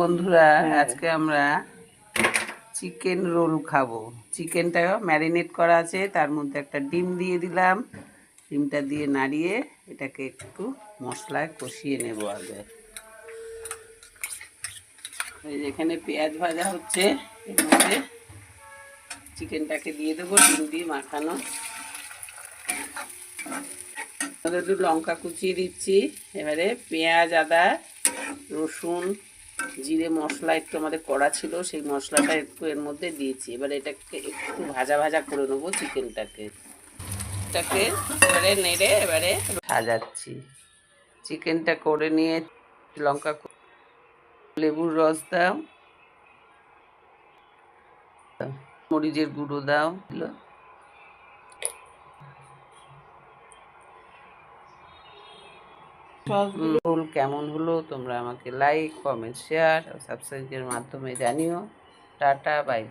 বন্ধুরা হ্যাঁ। আজকে আমরা চিকেন রোল খাব। চিকেনটা ম্যারিনেট করা আছে তার মধ্যে একটা ডিম দিয়ে দিলাম। ডিমটা দিয়ে নাড়িয়ে এটাকে একটু মশলায় কষিয়ে নেব আগে। এখানে পেঁয়াজ ভাজা হচ্ছে এর মধ্যে চিকেনটাকে দিয়ে দেবো ডিম দিয়ে মাখানো। একটু লঙ্কা কুচিয়ে দিচ্ছি এবারে পেঁয়াজ আদা রসুন জিরে মশলা একটু আমাদের করা ছিল, সেই মশলাটা একটু এর মধ্যে দিয়েছি। এবারে এটাকে একটু ভাজা ভাজা করে নেব চিকেনটাকে। এটাকে এবারে নেড়ে এবারে সাজাচ্ছি। চিকেনটা করে নিয়ে লঙ্কা লেবুর রস দাও, মরিচের গুঁড়ো দাও। রোল কেমন হলো তোমরা আমাকে লাইক কমেন্ট শেয়ার সাবস্ক্রাইবের মাধ্যমে জানিও। Tata bye